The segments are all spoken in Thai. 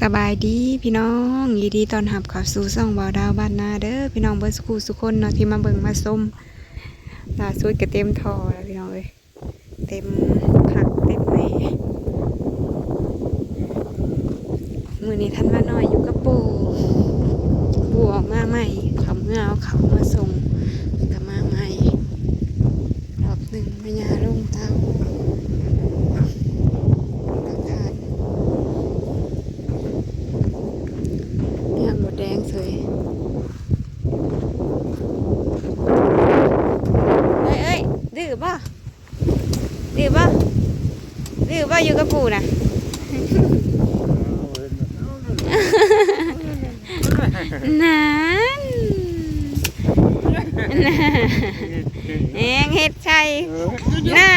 สบายดีพี่น้องยินดีตอนหับเขับสู่ซ่องบาวดาวบ้านนาเด้อพี่น้องเบิร์สกูสุคนเนาะที่มาเบิ่งมาส้มล่าสุดก็เต็มทอแล้วพี่น้องเอ้ยเต็มผักเต็มแหน่มือนี้ท่านว่าน้อยอยู่กับปู่ปู่ออกมาใหม่เขาเมื่อเอาเขามาส่งก็มาใหม่รอบหนึ่งพญาลงเตาตะขาน เนี่ยหมดแดงสวยเอ้ยเอ้ยดื้อป่ะดื้อป่ะ ดื้อป่ะอยู่กับปู่นะนั่นน่ะเองเฮ็ดใช่น่า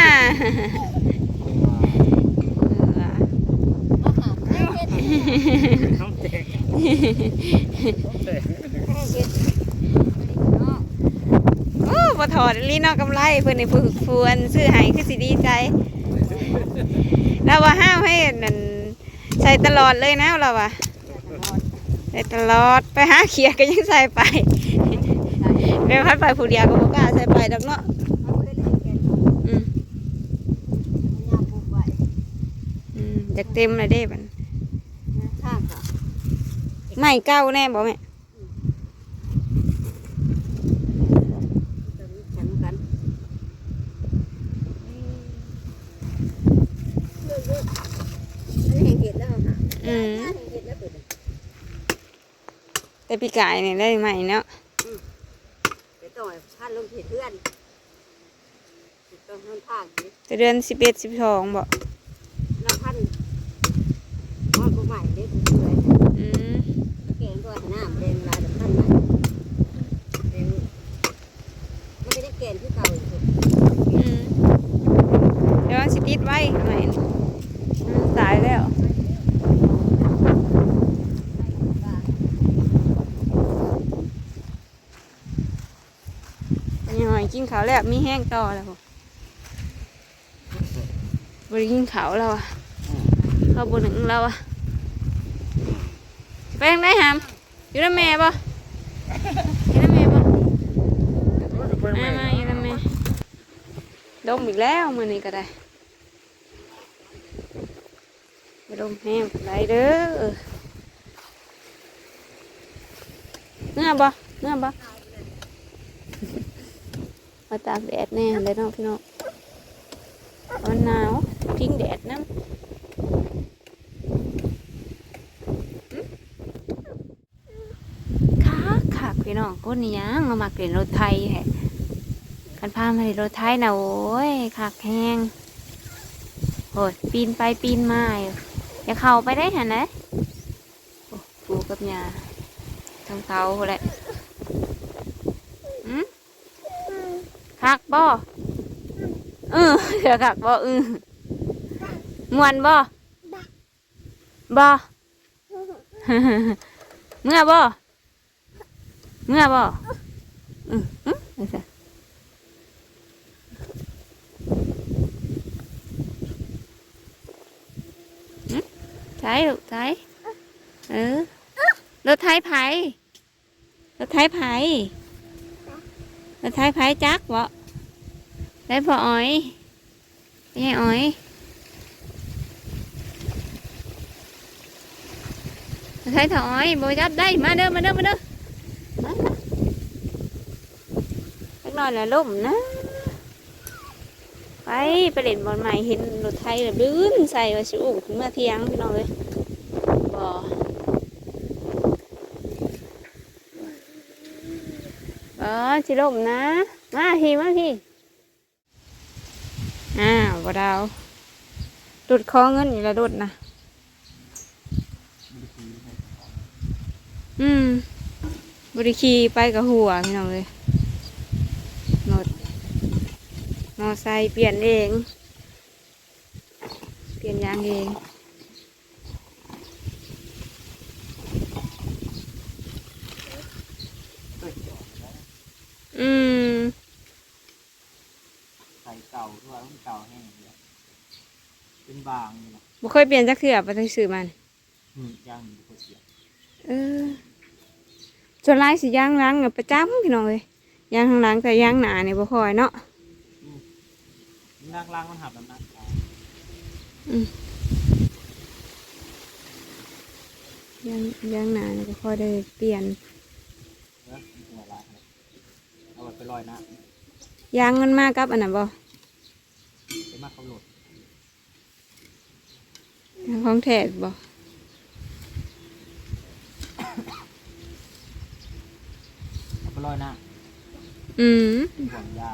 โอ้บ่ถอดลีนอกกำไรเพิ่นนี่ฝึกฟวนซื้อให้คือสิดีใจ แล้วว่าห้ามให้นั่นใส่ตลอดเลยนะเราว่าใส่ตลอดไปหาเขียก็ยังใส่ไปแม่พัดไปผู้เดียวก็บ่กล้าใส่ไปดอกเนาะอืมอืมจากเต็มเลยเด้บันไม่เก้าแน่บ่แม่ อืมแต่ปีกายเนี่ยได้ใหม่เนาะไปต่อยท่านลงเห็ดเพื่อนต้องท่านภาคนี้แต่เดือนสิบเอ็ดสิบสองบ่แล้วท่านว่าผู้ใหม่ได้ผู้ช่วย อืม เก่งก็หน้าเรียนลายแบบท่านใหม่เรียนมันไม่ได้เก่งที่เก่าอีก อืมเดี๋ยวมันสิติดไว้ใหม่มันตายแล้ว ยังหอยกินข้าวแล้วมีแห้งต่อแล้วบ่บริกินข้าวแล้วอะข้าวบนหนึ่งแล้วอะไปทางไหนหามอยู่น้ำแม่ปะอยู่น้ำแม่ปะมามาอยู่น้ำแม่ดมอีกแล้วมือนี้ก็ได้ไปดมแห้งไรเด้อเนื้อบ่เนื้อบ่ มาตากแดดแน่เลยเนาะพี่น้องมันหนาวพิงแดดน้ำคักคักพี่น้องคนนี้ยังมามาเปลี่ยนรถไทยแฮะกันพามาในรถไทยนะโอ้ยคักแห้งโหดปีนไปปีนมาอย่าเข้าไปได้เหันนะโอ้ปูกับยาทางเตาแหละอืม คักบ่เออเดี๋ยวคักบ่เออมวนบ่บ่เมื่อบ่เมื่อบ่อืออือใช่ลูกใช่เออรถไทยไผ่รถไทยไผแล้วท้ายพายจักบ่ ได้พออ้อยไม่ใช่อ้อยแล้าถออ้อยบจับได้มาเด้อมาเด้อมาเด้อมามาสักน่อยละล่มนะไปไปเล่นบอลใหม่เห็นรถไทยแบบลื่นใส่ว่าสิอุ้มาเที่ยงพี่น้องเลยบ่เออสิล่มนะ มาพี่มาพี่ อ้าวบ่ดาวดุดคอเงินอยู่แล้วดุดนะ อืมบริคีไปกับหัวพี่น้องเลยหมดมอไซค์เปลี่ยนเอง เปลี่ยนยางเองอืม ก่าด้วยมันเก่าแห้งเลยเป็นบางนี่นะบ่เคยเปลี่ยนจักเทื่อไปทั้งสื่อมันบอืมย่างมันก็เสียบเออส่วนหลายสิย่างหล้างอะประจำพี่น้องเอ้ยย่างข้างหลังแต่ย่างหน้านี่บ่ค่อยเนาะล่างล่างมันหับน้ำหนักเอาย่างย่างหน้านี่บ่ค่อยได้เปลี่ยนเนอะมันหัวลายครับเอาไว้ไปลอยน้ย่างมันมากกับอันนั้นบ่ำ ไปมากเขาโหลดของแท้บ่เอาไปลอยน้อืมำห่วงยา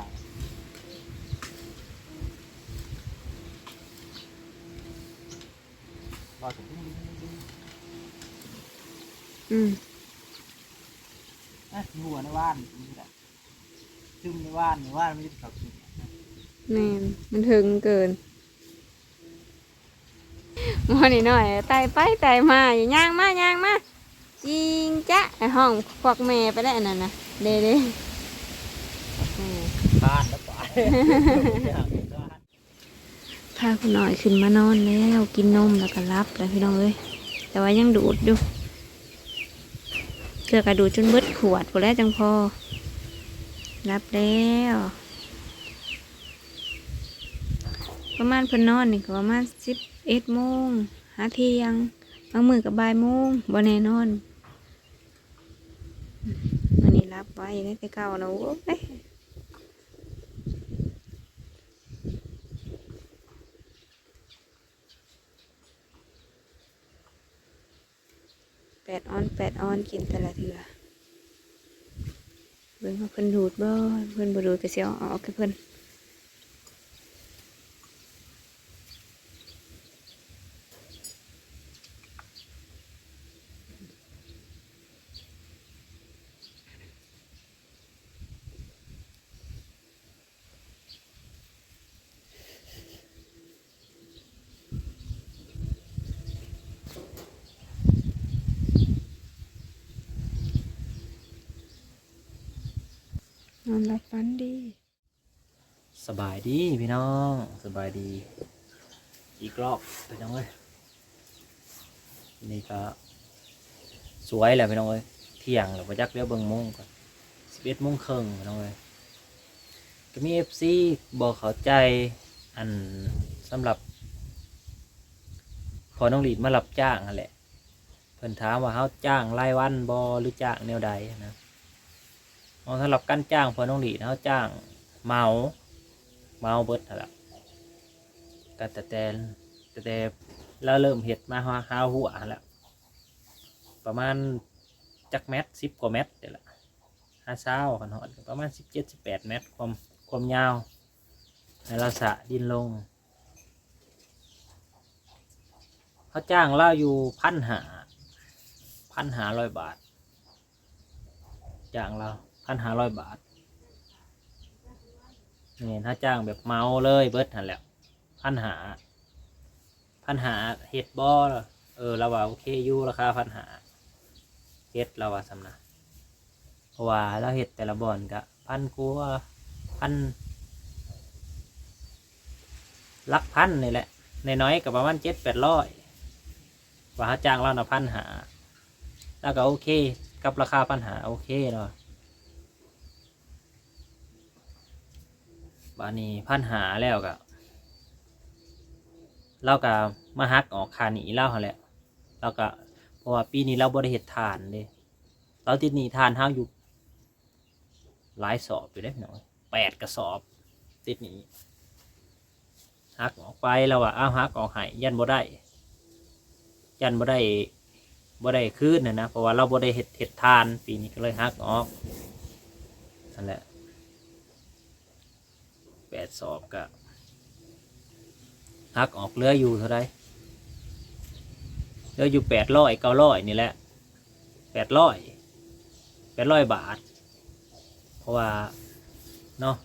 ลอยถึงอืมอะหัวในว่านนี่แหละซึมในว่านในว่านไม่ได้ขับกิน แม่นมันถึงเกินมอนี่หน่อยไต่ไปไต่มาอย่าย่างมาย่างมาจริงจ๊ะไอห้องควักแม่ไปได้วอันนั้นนะเด้เด้ควักแม่บ้านแล้วไปพาคุณหน่อยขึ้นมานอนแล้วกินนมแล้วก็รับแล้วพี่น้องเอ้ยแต่ว่ายังดูดอยู่เกือกระดูดจนเบิดขวดพอแล้วจังพอรับแล้ว ประมาณเพิ่นนอนนี่ก็ประมาณสิบเอ็ดโมงหาเที่ยงบางมือกับบ่ายโมงบ่แน่นอนวันนี้รับไว้ได้แต่เก่านะโอ้ยแปดออนแปดออนกินแต่ละเถื่อเบิ่งว่าเพิ่นดูดบ่เพิ่นบ่ดูดก็สิเอาออกให้เพิ่น อนหลับฝันดี สบายดีพี่น้องสบายดี อีกรอบพี่น้องเอ้ยนี่ก็สวยแหละพี่น้องเอ้ยเที่ยงหรือว่าจักเรียวเบิ่งโมงก่อนสิบเอ็ดโมงครึ่งพี่น้องเอ้ยก็มีเอฟซีบอกเข้าใจอันสำหรับพอน้องหลีดมารับจ้างนั่นแหละเพิ่นถามว่าเขาจ้างรายวันบอหรือจ้างแนวใดนะ เอาสำหรับการจ้างเพื่อน้องหลีเขาจ้างเมาเมาเบิดนั่นแหละก็แต่แต่แต่แต่แล้วเริ่มเห็ดมาหาหาหัวแล้วประมาณจักแมตสิบกว่าเมตรเดี๋ยวละห้าเช้ากันหอดประมาณสิบเจ็ดสิบแปดเมตรความความยาวในเราสะดินลงเขาจ้างเราอยู่พันหาพันหาร้อยบาทจ้างเรา พันห้าร้อยบาทนี่ถ้าจ้างแบบเมาเลยเบิดหันแหล้วพันหาพันหาเฮ็ดบอเออเราว่าโอเคอยู่ราคาพันหาเฮ็ดเราว่าสำนะเพราะว่าเราเฮ็ดแต่ละบอนกะพันกัวพันลักพันนี่แหละในน้อยกับประมาณเจ็ดแปดร้อยว่าจ้างเราหนะพันหาแล้วก็โอเค กับราคาพันหาโอเคเนาะ บานี้พันหาแล้วก็เราก็มาฮักออกคาหนีเล่าเขาแหละเราก็เพราะว่าปีนี้เราบริเหตุทานเด้เราติดหนีทานห้าอยู่หลายสอบอยู่ได้หน่อยแปดกระสอบ ติดหนีฮักออกไปแล้วว่าอ้าวฮักออกหายยันบ่ได้ ยันบ่ได้บ่ได้คืนนะนะเพราะว่าเราบ่ได้เห็ดเห็ดทาน ปีนี้ก็เลยหักออกนั่นแหละ ปดสอบก็หักออกเหลืออยู่เท่าไรเหลืออยู่แปดร้อยเก้าร้อยนี่แหละแปดร้อยแปดร้อยบาท เพราะว่าเนาะ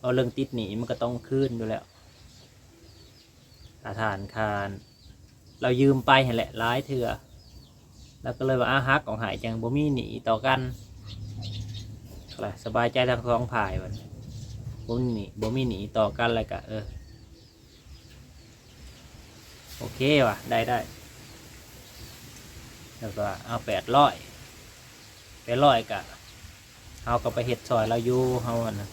เอาเรื่องติดหนีมันก็ต้องคืนอยู่แล้วอาทานคารเรายืมไปเห็นแหละร้ายเถื่อแล้วก็เลยว่าอาฮักของหายจังบ่มีหนีต่อกันอะไรสบายใจทั้งสองฝ่ายมัน บ่มีหนีบ่มีหนีต่อกันอะไรกะเออ โอเคว่ะ ได้ได้แล้วก็เอาแปดร้อยแปดร้อยกะเอาก็ไปเห็ดซอยเราอยู่เฮาอะนะ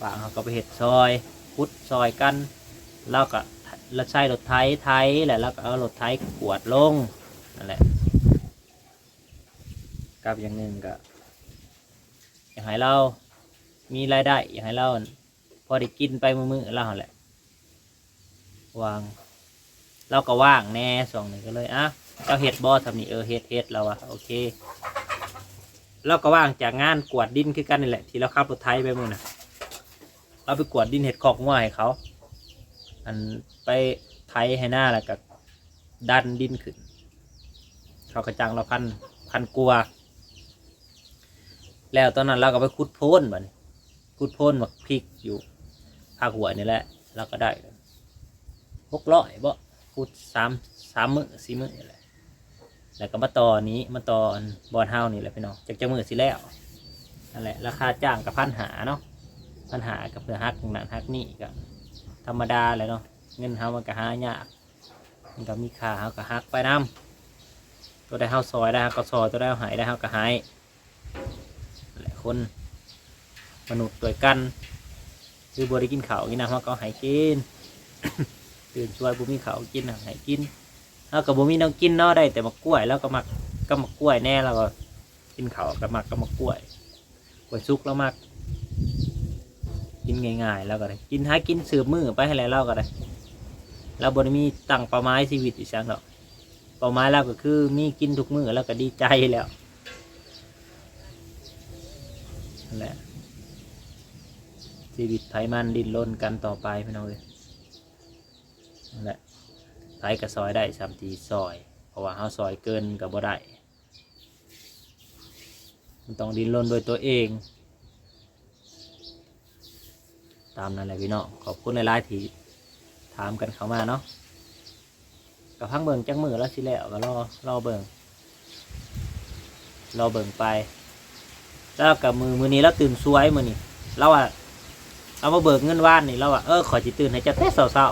ฝางเขาก็ไปเห็ดซอยพุดซอยกันแล้วก็แล้วใช้รถไถไถแหละแล้วก็เอารถไถกวดลงนั่นแหละกับอย่างหนึ่งก็อยากให้เรา มีรายได้อยากให้เราพอได้กินไปมือๆเราหั่นแหละวาง เราก็ว่างแน่สองหนึ่งก็เลยอะเจ้าเฮ็ดบอสำนี่เออเฮ็ดเฮ็ดเราอะโอเค เราก็ว่างจากงานกวาดดินคือกันนี่แหละ ที่เราขับรถไถไปมือนะเราไปกวาดดินเห็ดคอกง่วให้เขา อันไปไถให้หน้าแล้วก็ดันดินขึ้น เขากระจังเราพันพันกลัว แล้วตอนนั้นเราก็ไปขุดโพ้นบ่นี่ ขุดโพนมาพริกอยู่ภาคหัวนี่แหละเราก็ได้หกร้อยบ่ขุดสามสามมือสี่มือนี่แหละแล้วก็มาต่อนี้มาต่อนบอลเฮานี่แหละพี่น้องจากจะมือสิแล้วนั่นแหละราคาจ้างกับพันหาเนาะพันหากับเพื่อฮักนั่นฮักนี่ก็ธรรมดาเลยเนาะเงินเฮามันก็หายากมันก็มีค่าเฮาก็ฮักไปน้ำตัวได้เฮาซอยได้เฮาก็ซอยตัวได้เฮาหายได้เฮาก็หายแหละคน มนุษย์ด้วยกัน คือบริกินเขาวกินน้ำเฮาก็ใหายกิน ตื่นช่วยบุมีเขาวกินนะใหายกินแล้วก็บ่มีน้องกินเนาะได้แต่มะกล้วยแล้วก็มักก็มะกล้วยแน่แล้วก็กินเขาวก็มักก็มะกล้วยกล้วยซุกแล้วมักกินง่ายๆแล้วก็ได้กินหากินสืบมือไปให้แล้วเราก็ได้เราบ่ได้มีตั้งเป้าหมายชีวิตอีกอย่างหรอกเป้าหมายเราก็คือมีกินทุกมือแล้วก็ดีใจแล้วนั่นแหละ ชีวิตไผมันดิ้นรนกันต่อไปพี่น้องเลยนั่นแหละไผก็ซอยได้สามทีซอย เพราะว่าเฮาซอยเกินกับบ่ได้มันต้องดิ้นรนโดยตัวเอง ตามนั้นแหละพี่น้องขอบคุณในไลน์ที่ถามกันเข้ามาเนาะกับพังเบิงจังมือแล้วสิแล้วก็รอรอเบิงรอเบิงไป แล้วกับมือมือนี้แล้วตื่นสวยมือนี้เราอะ เอามาเบิกเงินว่านนี่เราอะเออขอจิตื่นให้เจะแต่เศร้า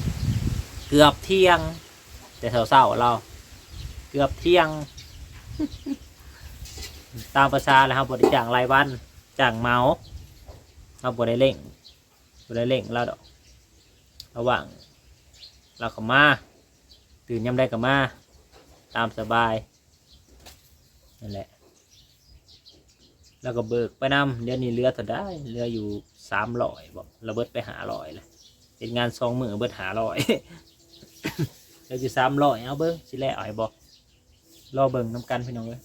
ๆเกือบเที่ยง แต่เศร้าๆเรา เกือบเที่ยง ตามภาษาแล้วครับบริจางรายวันจางเมาเราบริเร่งบริเร่งเราดอกระหว่าง เราก็มา ตื่นยามใดก็มา ตามสบายนั่นแหละแล้วก็เบิกไปนำเดี๋ยวนี้เรือเท่าได้เรืออยู่ สามร้อยบอกระเบิดไปหาร้อยเลยเป็นงานสองมือเบิดหาร้อยเราจะสามร้อยเอาเบิ้งสิแลเอาให้บอกรอเบิ้งน้ำกันพี่น้องเลย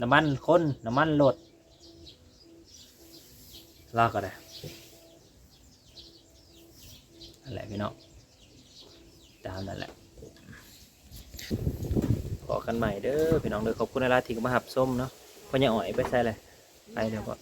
น้ำมันคนน้ำมันรถลากก็ได้นั่นแหละพี่น้องตามนั่นแหละขอกันใหม่เด้อพี่น้องเด้อขอบคุณในลาที่มาหับส้มเนาะพ่อยังอ่อยไปใส่เลยไปเดี๋ยวก่อน